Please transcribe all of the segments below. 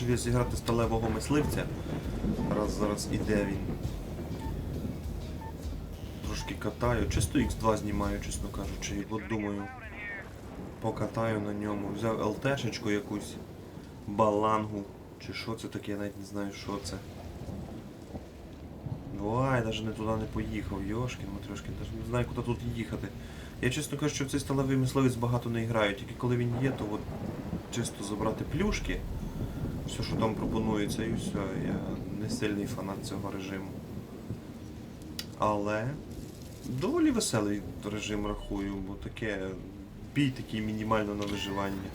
Вирішив зіграти сталевого мисливця. Раз зараз іде він. Трошки катаю. Чисто X2 знімаю, чесно кажучи. От думаю, покатаю на ньому. Взяв ЛТшечку якусь, балангу. Чи що це таке, я навіть не знаю, що це. Ой, навіть не туди не поїхав, Йошкін, Матрьошкін, навіть не знаю, куди тут їхати. Я чесно кажу, що в цей сталевий мисливець багато не граю, тільки коли він є, то от чисто забрати плюшки, все, що там пропонується, і все. Я не сильний фанат цього режиму. Але доволі веселий режим рахую, бо таке бій такий мінімально на виживання.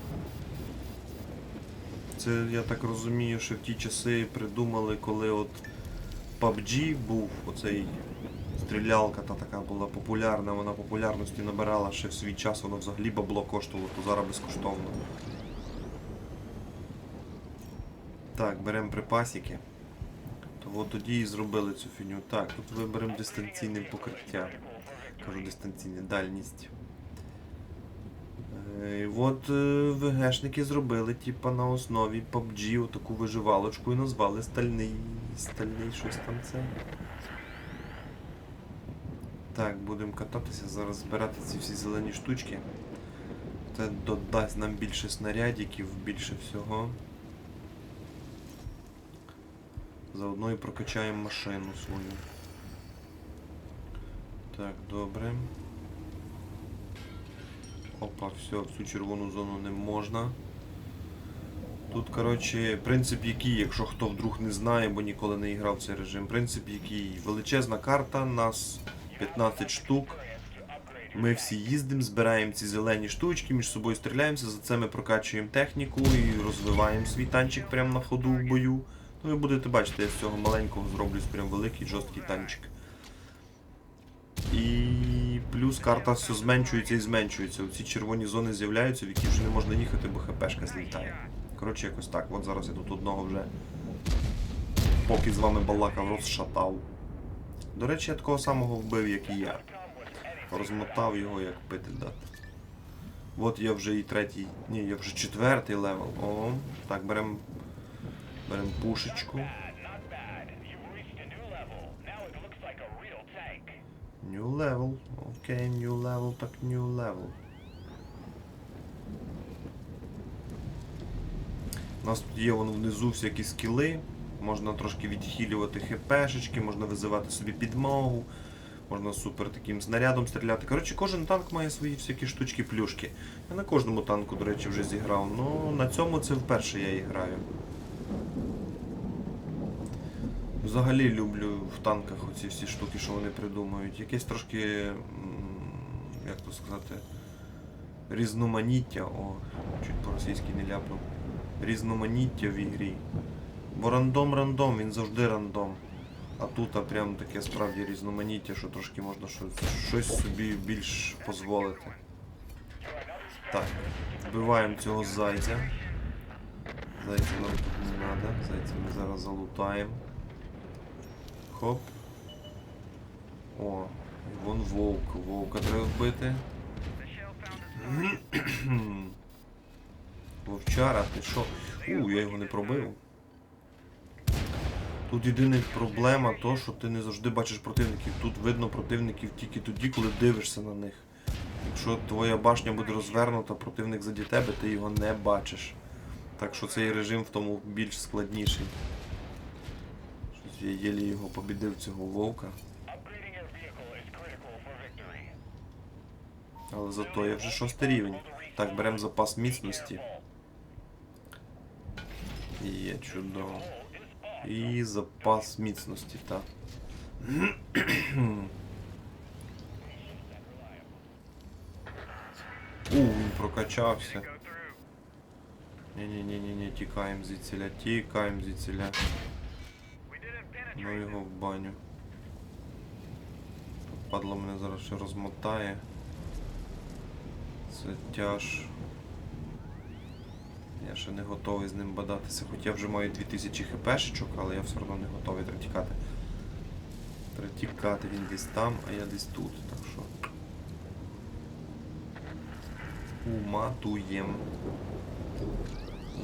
Це я так розумію, що в ті часи придумали, коли от PUBG був оцей стрілялка та така була популярна, вона популярності набирала ще в свій час, воно взагалі бабло коштувало, то зараз безкоштовно. Так, беремо припасики. То от тоді і зробили цю фігню. Так, тут виберемо дистанційне покриття. Кажу дистанційне, дальність. Е, От е, ВГшники зробили, типа на основі PUBG таку виживалочку і назвали стальний. Стальний щось там це. Так, будемо кататися, зараз збирати ці всі зелені штучки. Це додасть нам більше снарядиків, більше всього. Заодно і прокачаємо машину свою. Так, добре. Опа, все, в цю червону зону не можна. Тут, коротше, принцип який, якщо хто вдруг не знає, бо ніколи не грав цей режим. Принцип який величезна карта, нас 15 штук. Ми всі їздимо, збираємо ці зелені штучки, між собою стріляємося, за це ми прокачуємо техніку і розвиваємо свій танчик прямо на ходу в бою. Ну ви будете бачити, я з цього маленького зроблю прям великий жорсткий танчик. І плюс карта все зменшується і зменшується. Оці червоні зони з'являються, в які вже не можна їхати, бо хпшка злітає. Коротше, якось так. От зараз я тут одного вже, поки з вами балакав, розшатав. До речі, я такого самого вбив, як і я. Розмотав його, як пити дати. От я вже і третій. Ні, я вже четвертий левел. О, так, беремо. Беремо пушечку. New level. Окей, new level, так new level. У нас тут є вон внизу всякі скіли. Можна трошки відхилювати хпшечки, можна визивати собі підмогу, можна супер таким снарядом стріляти. Коротше, кожен танк має свої всякі штучки, плюшки. Я на кожному танку, до речі, вже зіграв. Ну, на цьому це вперше я і граю. Взагалі люблю в танках оці всі штуки, що вони придумують. Якесь трошки, як то сказати, різноманіття. О, чуть по-російськи не ляпнув. Різноманіття в ігрі. Бо рандом рандом, він завжди рандом. А тут а прям таке справді різноманіття, що трошки можна щось, щось собі більш дозволити. Так, вбиваємо цього зайця. Зайця нам тут не треба, зайця ми зараз залутаємо. Хоп. О, вон вовк. Вовка треба вбити. Вовчара, ти що? У, я його не пробив. Тут єдина проблема то, що ти не завжди бачиш противників. Тут видно противників тільки тоді, коли дивишся на них. Якщо твоя башня буде розвернута, противник заді тебе, ти його не бачиш. Так що цей режим в тому більш складніший. Єлі його побідив цього вовка. Але зато я вже шостий рівень. Так, беремо запас міцності. Є чудово. І запас міцності, так. У, він прокачався. Ні-ні-ні-ні, тікаємо звідсіля, тікаємо звідсіля. Ну його в баню. Падло мене зараз ще розмотає. Це тяж. Я ще не готовий з ним бадатися, хоч я вже маю 2000 хпшечок, але я все одно не готовий треба тікати. Він десь там, а я десь тут, так що. Уматуєм.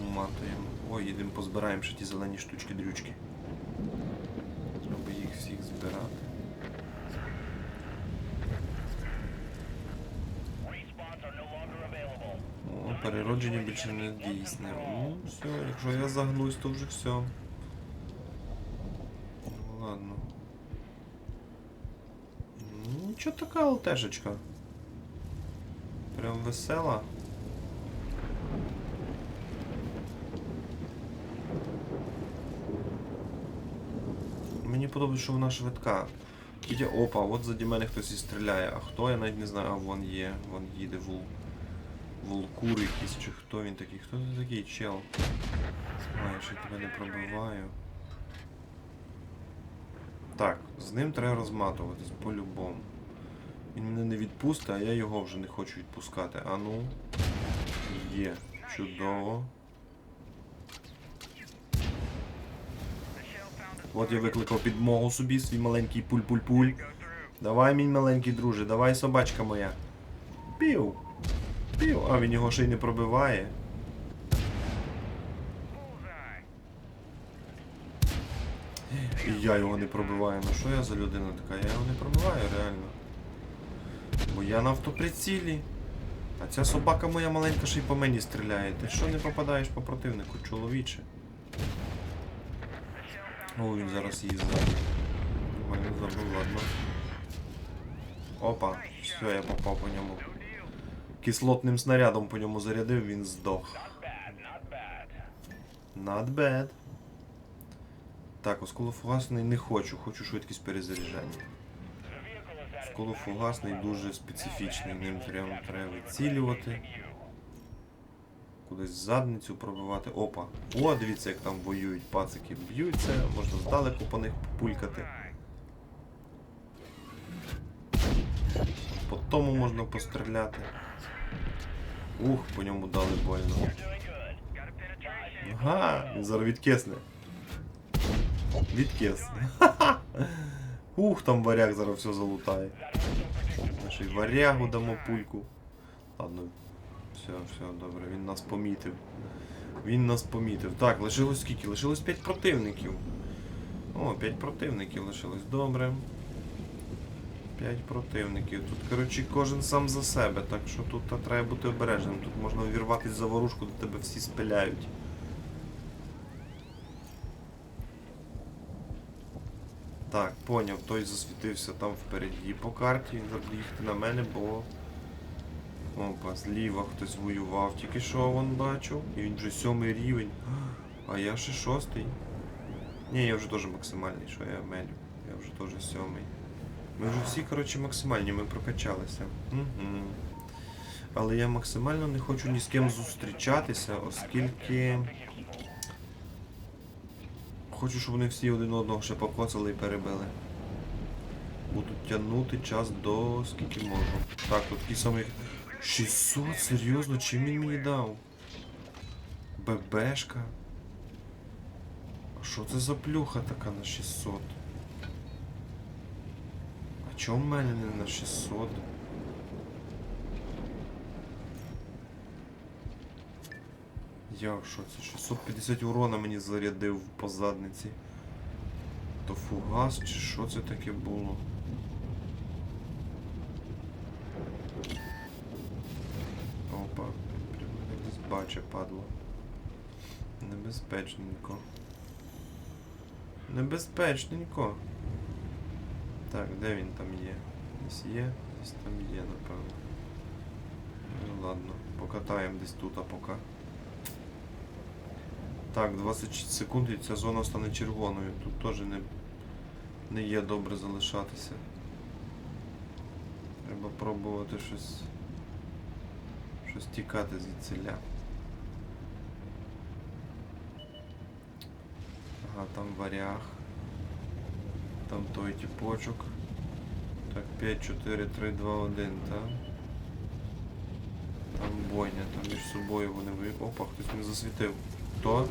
Уматуємо. Ой, їдемо позбираємо ще ті зелені штучки дрючки. Треба їх всіх збирати. О, переродження більше не дійсне. Ну, все, якщо я загнусь, то вже все. Ну, ладно. Ну, Нічого така ЛТшечка. Прям весела. Мені подобається, що вона швидка. Іде, опа, от заді мене хтось і стріляє. А хто я навіть не знаю, а вон є, вон їде вул. Вулкур якийсь, чи хто він такий? Хто це такий чел? А, я тебе не пробиваю. Так, з ним треба розматуватись по-любому. Він мене не відпустить, а я його вже не хочу відпускати. А ну. Є. Чудово. От я викликав підмогу собі, свій маленький пуль-пуль-пуль. Давай, мій маленький друже, давай, собачка моя. Пів. Пів. А, він його ще й не пробиває. І я його не пробиваю. Ну що я за людина така? Я його не пробиваю реально. Бо я на автоприцілі. А ця собака моя маленька ще й по мені стріляє. Ти що не попадаєш по противнику, чоловіче? О, він зараз її забив. Мене ладно. Опа, все, я попав по ньому. Кислотним снарядом по ньому зарядив, він здох. Not bad. Так, осколофугасний не хочу, хочу швидкість перезаряджання. Осколофугасний дуже специфічний, ним прям треба вицілювати. Кудись задницю пробивати. Опа. О, дивіться, як там воюють пацики. Б'ються, можна здалеку по них популькати. По тому можна постріляти. Ух, по ньому дали больно. Ага, він зараз відкисне. Відкис. Ух, там варяг зараз все залутає. Нашій варягу дамо пульку. Ладно, все, все, добре, він нас помітив. Він нас помітив. Так, лишилось скільки? Лишилось 5 противників. О, 5 противників лишилось. Добре. 5 противників. Тут, коротше, кожен сам за себе, так що тут та, треба бути обережним. Тут можна увірватися за ворушку, де тебе всі спиляють. Так, поняв, той засвітився там впереді по карті, він їхати на мене, бо. Опа, зліва хтось воював, тільки що вон бачу. І він вже сьомий рівень. А я ще шостий. Ні, я вже теж максимальний, що я мелю. Я вже теж сьомий. Ми вже всі, коротше, максимальні, ми прокачалися. Угу. Але я максимально не хочу ні з ким зустрічатися, оскільки. Хочу, щоб вони всі один одного ще покоцали і перебили. Буду тягнути час до скільки можу. Так, тут такий самий. 600? Серйозно? Чим він мені дав? ББшка. А що це за плюха така на 600? А чому в мене не на 600? Як що це? 650 урона мені зарядив по задниці. То фугас чи що це таке було? Опа, прямо баче падло. Небезпечненько. Небезпечненько. Так, де він там є? Десь є, десь там є, напевно. Ну ладно, покатаємо десь тут, а поки. Так, 20 секунд і ця зона стане червоною. Тут теж не, не є добре залишатися. Треба пробувати щось. Щось тікати звідсиля. Ага, там варяг. Там той тіпочок. Так, 5, 4, 3, 2, 1, так? Там бойня, там між собою вони ви. Опа, хтось не засвітив. Хто?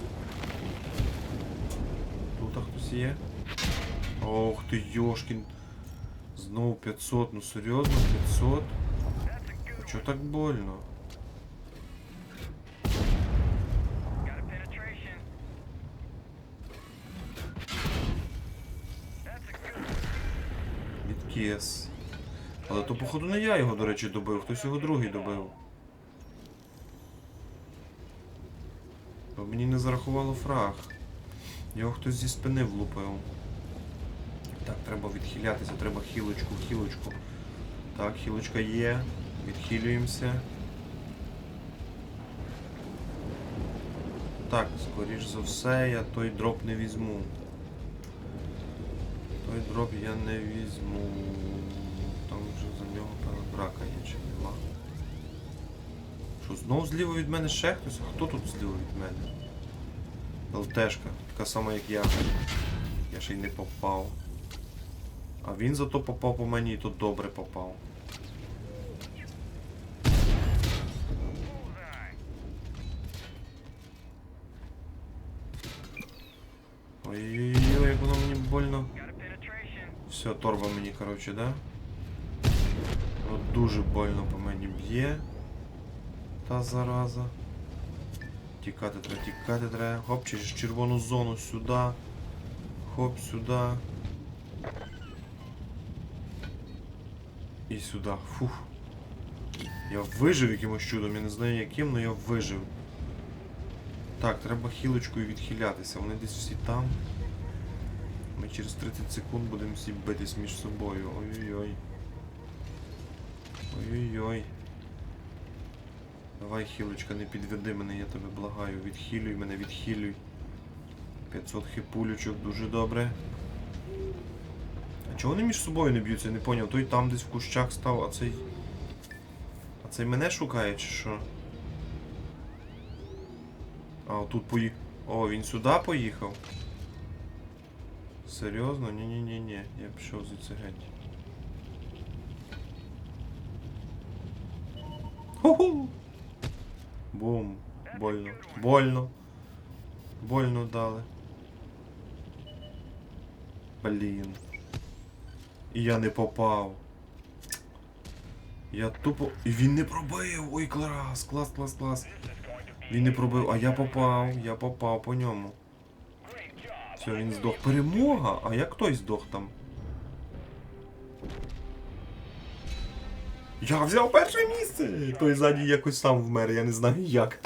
Тут хтось є? Ох ти Йошкін. Знову 500, ну серйозно, 500? А чого так больно? Кес. Але то, походу, не я його, до речі, добив, хтось його другий добив. Бо мені не зарахувало фраг. Його хтось зі спини влупив. Так, треба відхилятися, треба хілочку, хілочку. Так, хілочка є. Відхилюємося. Так, скоріш за все, я той дроп не візьму. Той дроп я не візьму. Там вже за нього брака є чи нема. Що, знову зліва від мене ще хтось? А хто тут зліва від мене? ЛТшка, така сама як я. Я ще й не попав. А він зато попав по мені і то добре попав. Ой-ой-ой, Все, торба мені, коротше, да? От дуже больно по мені б'є. Та зараза. Тікати треба, тікати треба. Хоп, через червону зону сюди. Хоп, сюди. І сюди. Фух. Я вижив якимось чудом, я не знаю яким, але я вижив. Так, треба хілочкою відхилятися. Вони десь всі там. Ми через 30 секунд будемо всі битись між собою. Ой-ой-ой. Ой-ой-ой. Давай, хілочка, не підведи мене, я тебе благаю. Відхилюй мене, відхилюй. 500 хипулючок, дуже добре. А чого вони між собою не б'ються, я не поняв. Той там десь в кущах став, а цей. А цей мене шукає, чи що? А, отут пої... О, він сюди поїхав. Серйозно? Ні-ні-ні-ні. Я пішов звідси геть. Ху-ху! Бум. Больно. Больно. Больно дали. Блін. І я не попав. Я тупо. І він не пробив! Ой, клас, клас, клас, клас. Він не пробив, а я попав, я попав по ньому. Все, він здох. Перемога! А як той здох там? Я взяв перше місце! Той ззаді якось сам вмер, я не знаю як.